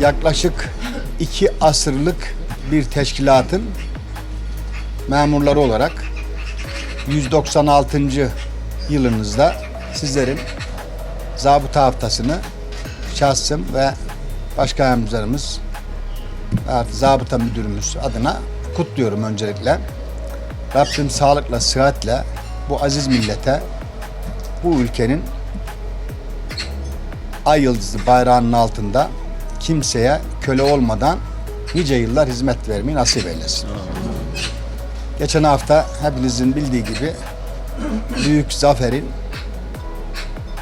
yaklaşık iki asırlık bir teşkilatın memurları olarak 196. yılınızda sizlerin zabıta haftasını şahsım ve başka yardımcılarımız artı zabıta müdürümüz adına kutluyorum öncelikle. Rabbim sağlıkla, sıhhatle bu aziz millete, bu ülkenin ay yıldızlı bayrağının altında kimseye köle olmadan nice yıllar hizmet vermeyi nasip eylesin. Geçen hafta hepinizin bildiği gibi Büyük Zafer'in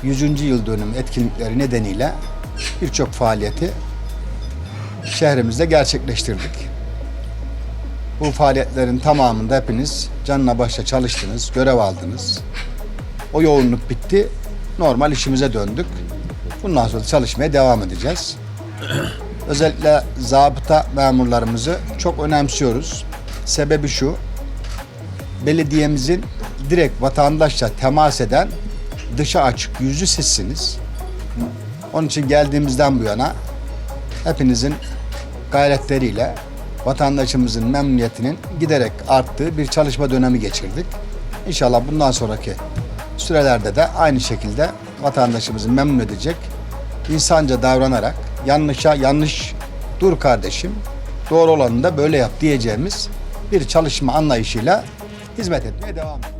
100. yıl dönüm etkinlikleri nedeniyle birçok faaliyeti şehrimizde gerçekleştirdik. Bu faaliyetlerin tamamında hepiniz canla başla çalıştınız, görev aldınız. O yoğunluk bitti. Normal işimize döndük. Bundan sonra çalışmaya devam edeceğiz. Özellikle zabıta memurlarımızı çok önemsiyoruz. Sebebi şu. Belediyemizin direkt vatandaşla temas eden dışa açık yüzü sizsiniz. Onun için geldiğimizden bu yana hepinizin gayretleriyle vatandaşımızın memnuniyetinin giderek arttığı bir çalışma dönemi geçirdik. İnşallah bundan sonraki sürelerde de aynı şekilde vatandaşımızı memnun edecek, insanca davranarak yanlışa yanlış dur kardeşim, doğru olanı da böyle yap diyeceğimiz bir çalışma anlayışıyla hizmet etmeye devam ediyoruz.